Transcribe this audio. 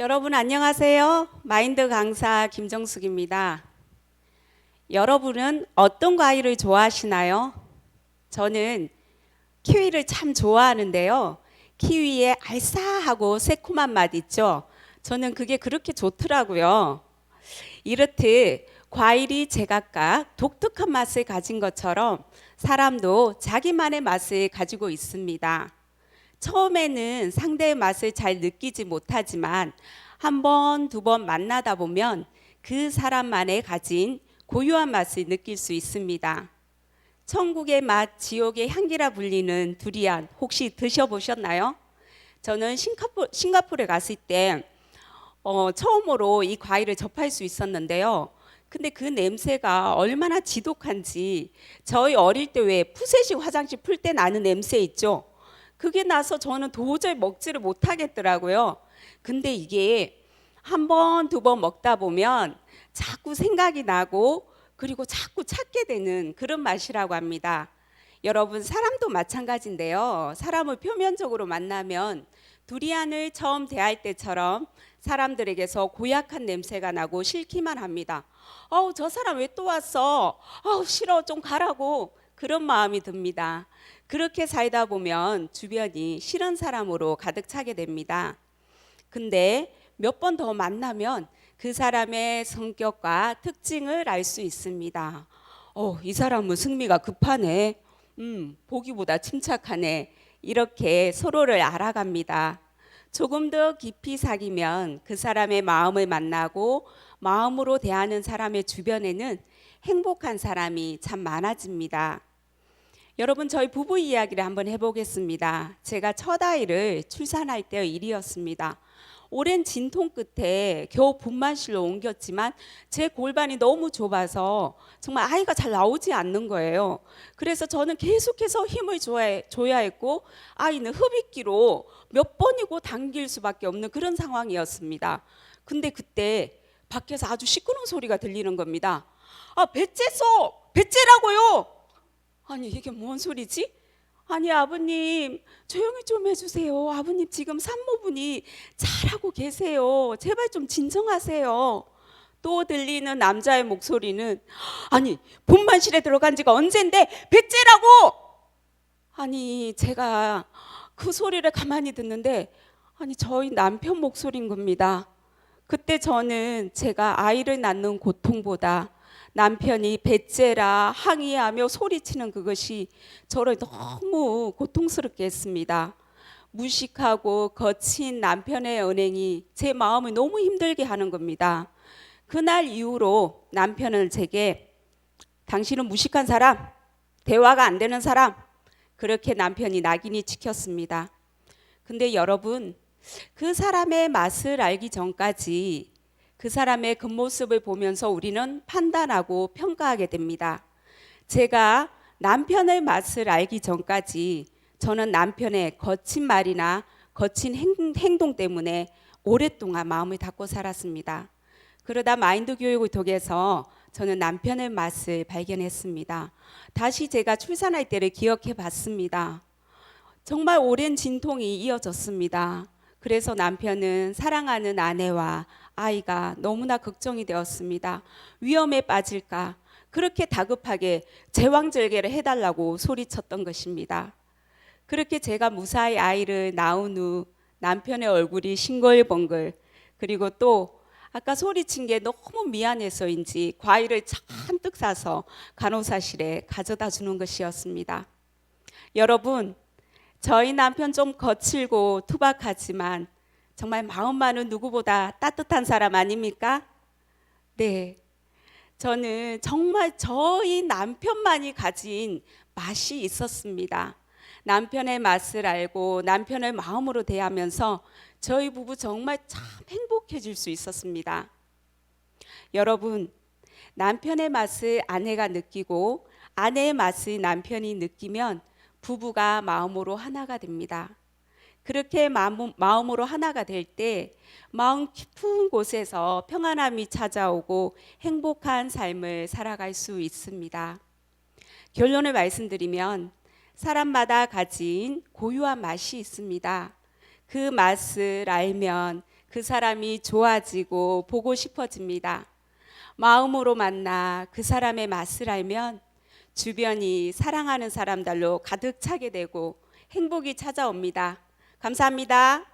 여러분 안녕하세요. 마인드 강사 김정숙입니다. 여러분은 어떤 과일을 좋아하시나요? 저는 키위를 참 좋아하는데요. 키위의 알싸하고 새콤한 맛 있죠. 저는 그게 그렇게 좋더라고요. 이렇듯 과일이 제각각 독특한 맛을 가진 것처럼 사람도 자기만의 맛을 가지고 있습니다. 처음에는 상대의 맛을 잘 느끼지 못하지만 한 번, 두 번 만나다 보면 그 사람만의 가진 고유한 맛을 느낄 수 있습니다. 천국의 맛, 지옥의 향기라 불리는 두리안 혹시 드셔보셨나요? 저는 싱가포, 싱가포르에 갔을 때 어, 처음으로 이 과일을 접할 수 있었는데요. 근데 그 냄새가 얼마나 지독한지 저희 어릴 때 왜 푸세식 화장실 풀 때 나는 냄새 있죠? 그게 나서 저는 도저히 먹지를 못하겠더라고요. 근데 이게 한 번, 두 번 먹다 보면 자꾸 생각이 나고 그리고 자꾸 찾게 되는 그런 맛이라고 합니다. 여러분, 사람도 마찬가지인데요. 사람을 표면적으로 만나면 두리안을 처음 대할 때처럼 사람들에게서 고약한 냄새가 나고 싫기만 합니다. 어우, 저 사람 왜 또 왔어? 어우, 싫어. 좀 가라고. 그런 마음이 듭니다. 그렇게 살다 보면 주변이 싫은 사람으로 가득 차게 됩니다. 근데 몇 번 더 만나면 그 사람의 성격과 특징을 알 수 있습니다. 어, 이 사람은 승미가 급하네. 음, 보기보다 침착하네. 이렇게 서로를 알아갑니다. 조금 더 깊이 사귀면 그 사람의 마음을 만나고 마음으로 대하는 사람의 주변에는 행복한 사람이 참 많아집니다. 여러분 저희 부부 이야기를 한번 해보겠습니다. 제가 첫 아이를 출산할 때의 일이었습니다. 오랜 진통 끝에 겨우 분만실로 옮겼지만 제 골반이 너무 좁아서 정말 아이가 잘 나오지 않는 거예요. 그래서 저는 계속해서 힘을 줘야, 했고 아이는 흡입기로 몇 번이고 당길 수밖에 없는 그런 상황이었습니다. 근데 그때 밖에서 아주 시끄러운 소리가 들리는 겁니다. 아, 배째소! 배째라고요! 아니 이게 뭔 소리지? 아니 아버님 조용히 좀 해주세요. 아버님 지금 산모분이 잘하고 계세요. 제발 좀 진정하세요. 또 들리는 남자의 목소리는 아니 분만실에 들어간 지가 언젠데 백제라고. 아니 제가 그 소리를 가만히 듣는데 아니 저희 남편 목소리인 겁니다. 그때 저는 제가 아이를 낳는 고통보다 남편이 배째라 항의하며 소리치는 그것이 저를 너무 고통스럽게 했습니다. 무식하고 거친 남편의 언행이 제 마음을 너무 힘들게 하는 겁니다. 그날 이후로 남편은 제게 당신은 무식한 사람, 대화가 안 되는 사람, 그렇게 남편이 낙인이 찍혔습니다. 근데 여러분, 그 사람의 맛을 알기 전까지 그 사람의 겉모습을 보면서 우리는 판단하고 평가하게 됩니다. 제가 남편의 맛을 알기 전까지 저는 남편의 거친 말이나 거친 행동 때문에 오랫동안 마음을 닫고 살았습니다. 그러다 마인드 교육을 통해서 저는 남편의 맛을 발견했습니다. 다시 제가 출산할 때를 기억해 봤습니다. 정말 오랜 진통이 이어졌습니다. 그래서 남편은 사랑하는 아내와 아이가 너무나 걱정이 되었습니다. 위험에 빠질까 그렇게 다급하게 제왕절개를 해달라고 소리쳤던 것입니다. 그렇게 제가 무사히 아이를 낳은 후 남편의 얼굴이 싱글벙글 그리고 또 아까 소리친 게 너무 미안해서인지 과일을 잔뜩 사서 간호사실에 가져다 주는 것이었습니다. 여러분, 저희 남편 좀 거칠고 투박하지만 정말 마음만은 누구보다 따뜻한 사람 아닙니까? 네. 저는 정말 저희 남편만이 가진 맛이 있었습니다. 남편의 맛을 알고 남편을 마음으로 대하면서 저희 부부 정말 참 행복해질 수 있었습니다. 여러분, 남편의 맛을 아내가 느끼고 아내의 맛을 남편이 느끼면 부부가 마음으로 하나가 됩니다. 그렇게 마음, 마음으로 하나가 될 때 마음 깊은 곳에서 평안함이 찾아오고 행복한 삶을 살아갈 수 있습니다. 결론을 말씀드리면 사람마다 가진 고유한 맛이 있습니다. 그 맛을 알면 그 사람이 좋아지고 보고 싶어집니다. 마음으로 만나 그 사람의 맛을 알면 주변이 사랑하는 사람들로 가득 차게 되고 행복이 찾아옵니다. 감사합니다.